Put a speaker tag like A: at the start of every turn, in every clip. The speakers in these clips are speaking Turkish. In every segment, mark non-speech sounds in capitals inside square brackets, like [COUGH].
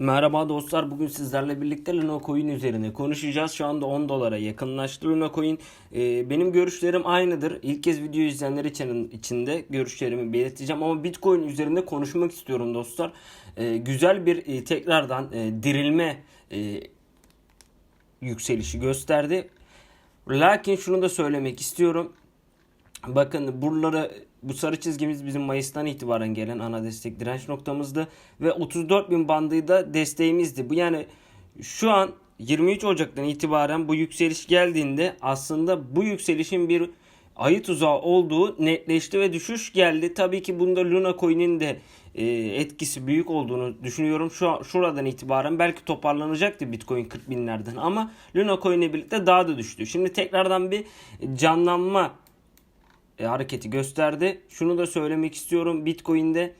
A: Merhaba dostlar. Bugün sizlerle birlikte Luna üzerine konuşacağız. Şu anda 10 dolara yakınlaştı Luna. Ee, benim görüşlerim aynıdır. İlk kez video izleyenler için içinde görüşlerimi belirteceğim ama Bitcoin üzerinde konuşmak istiyorum dostlar. Ee, güzel bir e, tekrardan e, dirilme e, yükselişi gösterdi. Lakin şunu da söylemek istiyorum. Bakın buraları bu sarı çizgimiz bizim Mayıs'tan itibaren gelen ana destek direnç noktamızdı ve 34 bin bandı da desteğimizdi. Bu yani şu an 23 Ocak'tan itibaren bu yükseliş geldiğinde aslında bu yükselişin bir ayı tuzağı olduğu netleşti ve düşüş geldi. Tabii ki bunda Luna Coin'in de e, etkisi büyük olduğunu düşünüyorum. Şu şuradan itibaren belki toparlanacaktı Bitcoin 40 binlerden ama Luna Coin'le birlikte daha da düştü. Şimdi tekrardan bir canlanma e, hareketi gösterdi. Şunu da söylemek istiyorum. Bitcoin'de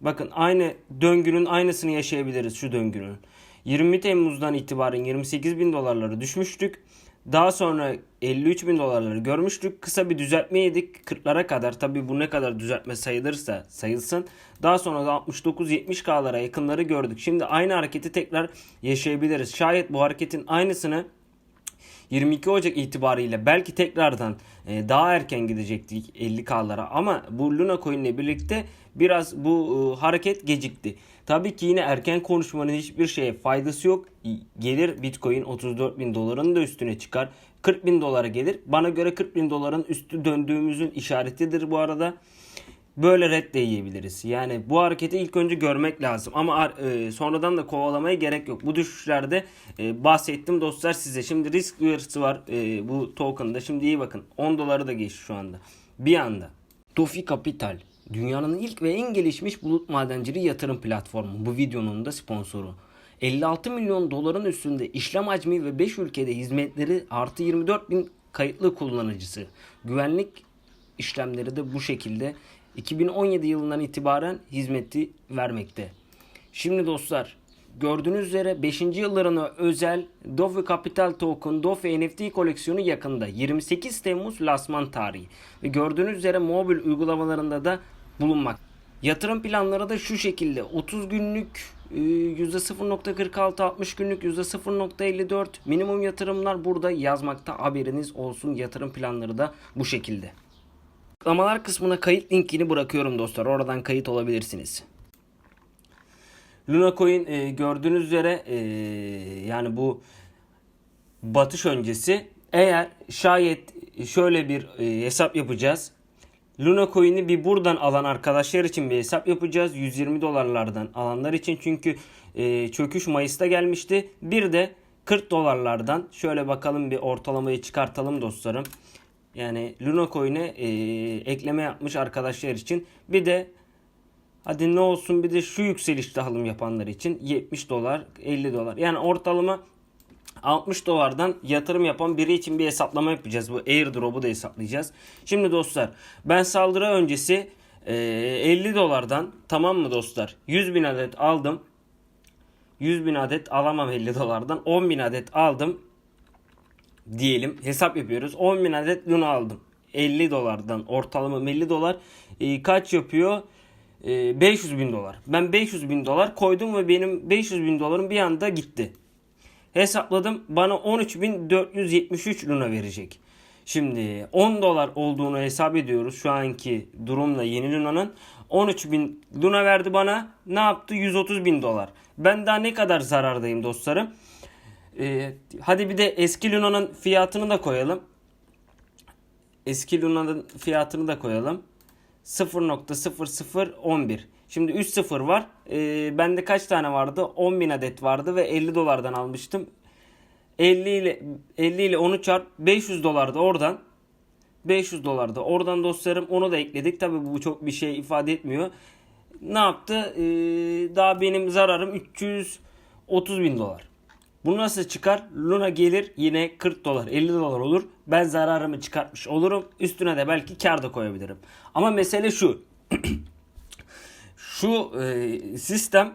A: bakın aynı döngünün aynısını yaşayabiliriz şu döngünün. 20 Temmuz'dan itibaren 28 bin dolarları düşmüştük. Daha sonra 53 bin dolarları görmüştük. Kısa bir düzeltme yedik 40'lara kadar. Tabi bu ne kadar düzeltme sayılırsa sayılsın. Daha sonra da 69-70K'lara yakınları gördük. Şimdi aynı hareketi tekrar yaşayabiliriz. Şayet bu hareketin aynısını 22 Ocak itibariyle belki tekrardan e, daha erken gidecektik 50K'lara ama bu Luna Coin ile birlikte biraz bu e, hareket gecikti. Tabii ki yine erken konuşmanın hiçbir şeye faydası yok. Gelir Bitcoin 34 bin doların da üstüne çıkar. 40 bin dolara gelir. Bana göre 40 bin doların üstü döndüğümüzün işaretidir bu arada böyle red de yiyebiliriz. Yani bu hareketi ilk önce görmek lazım ama e, sonradan da kovalamaya gerek yok. Bu düşüşlerde e, bahsettim dostlar size. Şimdi risk uyarısı var e, bu token'da. Şimdi iyi bakın 10 doları da geçti şu anda. Bir anda. Dofi Capital dünyanın ilk ve en gelişmiş bulut madenciliği yatırım platformu. Bu videonun da sponsoru. 56 milyon doların üstünde işlem hacmi ve 5 ülkede hizmetleri artı 24 bin kayıtlı kullanıcısı. Güvenlik işlemleri de bu şekilde 2017 yılından itibaren hizmeti vermekte. Şimdi dostlar gördüğünüz üzere 5. yıllarına özel Dofi Capital Token Dofi NFT koleksiyonu yakında 28 Temmuz lasman tarihi ve gördüğünüz üzere mobil uygulamalarında da bulunmak. Yatırım planları da şu şekilde 30 günlük %0.46 60 günlük %0.54 minimum yatırımlar burada yazmakta haberiniz olsun yatırım planları da bu şekilde. Açıklamalar kısmına kayıt linkini bırakıyorum dostlar. Oradan kayıt olabilirsiniz. Luna Coin e, gördüğünüz üzere e, yani bu batış öncesi eğer şayet şöyle bir e, hesap yapacağız. Luna Coin'i bir buradan alan arkadaşlar için bir hesap yapacağız. 120 dolarlardan alanlar için çünkü e, çöküş Mayıs'ta gelmişti. Bir de 40 dolarlardan şöyle bakalım bir ortalamayı çıkartalım dostlarım. Yani Luna Coin'e e, ekleme yapmış arkadaşlar için. Bir de hadi ne olsun bir de şu yükselişte alım yapanlar için 70 dolar 50 dolar. Yani ortalama 60 dolardan yatırım yapan biri için bir hesaplama yapacağız. Bu airdrop'u da hesaplayacağız. Şimdi dostlar ben saldırı öncesi e, 50 dolardan tamam mı dostlar 100 bin adet aldım. 100 bin adet alamam 50 dolardan 10 bin adet aldım diyelim hesap yapıyoruz. 10 bin adet Luna aldım. 50 dolardan ortalama 50 dolar e, kaç yapıyor? E, 500 bin dolar. Ben 500 bin dolar koydum ve benim 500 bin dolarım bir anda gitti. Hesapladım bana 13.473 Luna verecek. Şimdi 10 dolar olduğunu hesap ediyoruz şu anki durumla yeni Luna'nın. 13 bin Luna verdi bana. Ne yaptı? 130 bin dolar. Ben daha ne kadar zarardayım dostlarım? Ee, hadi bir de eski Luna'nın fiyatını da koyalım. Eski Luna'nın fiyatını da koyalım. 0.0011. Şimdi 3 sıfır var. Ee, bende kaç tane vardı? 10.000 adet vardı ve 50 dolardan almıştım. 50 ile 50 ile onu çarp 500 dolar da oradan 500 dolar da oradan dostlarım onu da ekledik. Tabi bu çok bir şey ifade etmiyor. Ne yaptı? Ee, daha benim zararım 330 bin dolar. Bu nasıl çıkar? Luna gelir yine 40 dolar 50 dolar olur. Ben zararımı çıkartmış olurum. Üstüne de belki kar da koyabilirim. Ama mesele şu. [CLEARS THROAT] şu e, sistem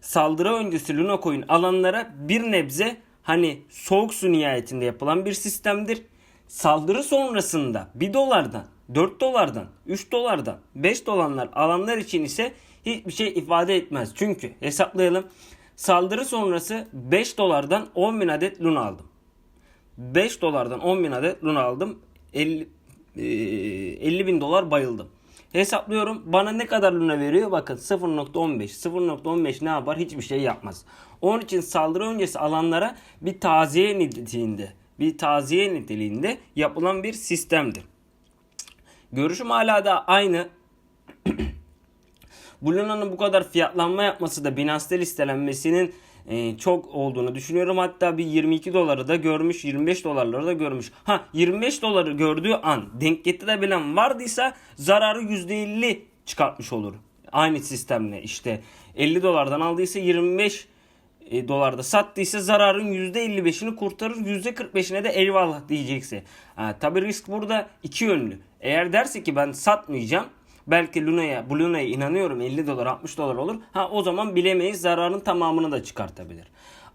A: saldırı öncesi Luna Coin alanlara bir nebze hani soğuk su nihayetinde yapılan bir sistemdir. Saldırı sonrasında 1 dolardan 4 dolardan 3 dolardan 5 dolarlar alanlar için ise hiçbir şey ifade etmez. Çünkü hesaplayalım Saldırı sonrası 5 dolardan 10 bin adet Luna aldım. 5 dolardan 10 bin adet Luna aldım. 50, e, 50 bin dolar bayıldım. Hesaplıyorum. Bana ne kadar Luna veriyor? Bakın 0.15. 0.15 ne yapar? Hiçbir şey yapmaz. Onun için saldırı öncesi alanlara bir taziye niteliğinde, bir taziye niteliğinde yapılan bir sistemdir. Görüşüm hala da aynı. Bu bu kadar fiyatlanma yapması da Binance'te listelenmesinin e, çok olduğunu düşünüyorum. Hatta bir 22 doları da görmüş, 25 dolarları da görmüş. Ha 25 doları gördüğü an denk getirebilen vardıysa zararı %50 çıkartmış olur. Aynı sistemle işte 50 dolardan aldıysa 25 e, dolarda sattıysa zararın %55'ini kurtarır. %45'ine de eyvallah diyecekse. Ha, tabii risk burada iki yönlü. Eğer derse ki ben satmayacağım belki Luna'ya bu Luna'ya inanıyorum 50 dolar 60 dolar olur. Ha o zaman bilemeyiz zararın tamamını da çıkartabilir.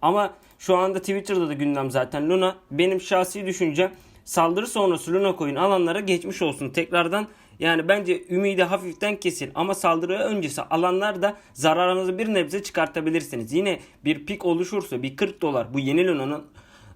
A: Ama şu anda Twitter'da da gündem zaten Luna. Benim şahsi düşüncem saldırı sonrası Luna coin alanlara geçmiş olsun. Tekrardan yani bence ümidi hafiften kesin ama saldırı öncesi alanlar da zararınızı bir nebze çıkartabilirsiniz. Yine bir pik oluşursa bir 40 dolar bu yeni Luna'nın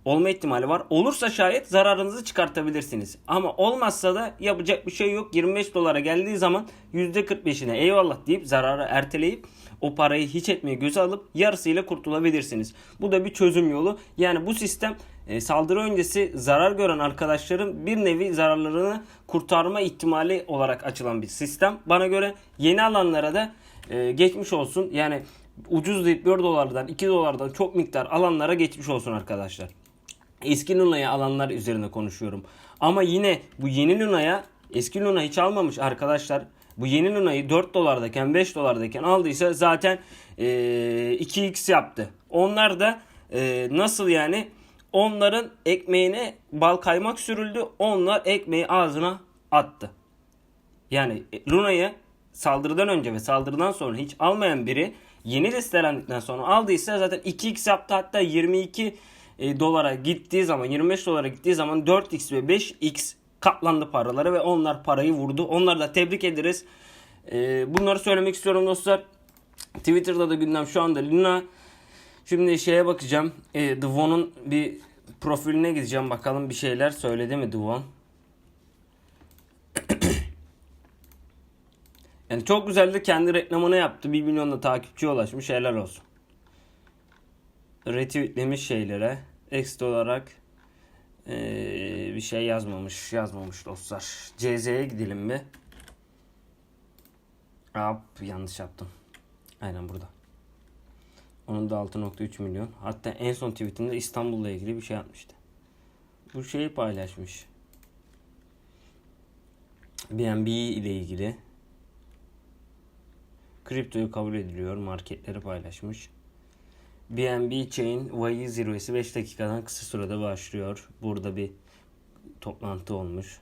A: olma ihtimali var. Olursa şayet zararınızı çıkartabilirsiniz. Ama olmazsa da yapacak bir şey yok. 25 dolara geldiği zaman %45'ine eyvallah deyip zararı erteleyip o parayı hiç etmeye göze alıp yarısıyla kurtulabilirsiniz. Bu da bir çözüm yolu. Yani bu sistem e, saldırı öncesi zarar gören arkadaşların bir nevi zararlarını kurtarma ihtimali olarak açılan bir sistem. Bana göre yeni alanlara da e, geçmiş olsun. Yani ucuz deyip 1 dolardan 2 dolardan çok miktar alanlara geçmiş olsun arkadaşlar. Eski Luna'ya alanlar üzerine konuşuyorum. Ama yine bu yeni Luna'ya eski Luna hiç almamış arkadaşlar. Bu yeni Luna'yı 4 dolardayken 5 dolardayken aldıysa zaten e, 2x yaptı. Onlar da e, nasıl yani onların ekmeğine bal kaymak sürüldü. Onlar ekmeği ağzına attı. Yani Luna'yı saldırıdan önce ve saldırıdan sonra hiç almayan biri yeni listelendikten sonra aldıysa zaten 2x yaptı hatta 22 e, dolara gittiği zaman 25 dolara gittiği zaman 4x ve 5x katlandı paraları ve onlar parayı vurdu. Onları da tebrik ederiz. E, bunları söylemek istiyorum dostlar. Twitter'da da gündem şu anda Luna. Şimdi şeye bakacağım. E, Devon'un bir profiline gideceğim bakalım bir şeyler söyledi mi Devon. [COUGHS] Yani çok güzeldi kendi reklamını yaptı. 1 milyonda takipçiye ulaşmış. Helal olsun. Retweetlemiş şeylere. Ekstra olarak ee, bir şey yazmamış. Yazmamış dostlar. CZ'ye gidelim mi? Hop yanlış yaptım. Aynen burada. Onun da 6.3 milyon. Hatta en son tweetinde İstanbul'la ilgili bir şey atmıştı. Bu şeyi paylaşmış. BNB ile ilgili. Kriptoyu kabul ediliyor. Marketleri paylaşmış. BNB Chain Vayı zirvesi 5 dakikadan kısa sürede başlıyor. Burada bir toplantı olmuş.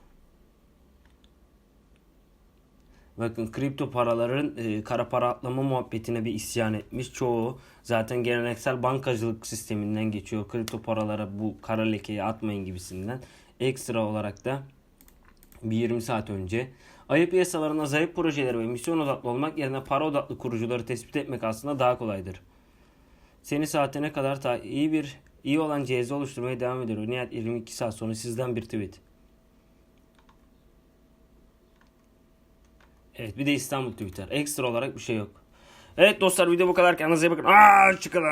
A: Bakın kripto paraların e, kara para atlama muhabbetine bir isyan etmiş. Çoğu zaten geleneksel bankacılık sisteminden geçiyor. Kripto paralara bu kara lekeyi atmayın gibisinden. Ekstra olarak da bir 20 saat önce ayı piyasalarında zayıf projeler ve misyon odaklı olmak yerine para odaklı kurucuları tespit etmek aslında daha kolaydır. Seni saatine kadar ta iyi bir iyi olan CZ oluşturmaya devam ediyor. Nihayet 22 saat sonra sizden bir tweet. Evet bir de İstanbul Twitter. Ekstra olarak bir şey yok. Evet dostlar video bu kadar. Kendinize iyi bakın. Aa çıkın.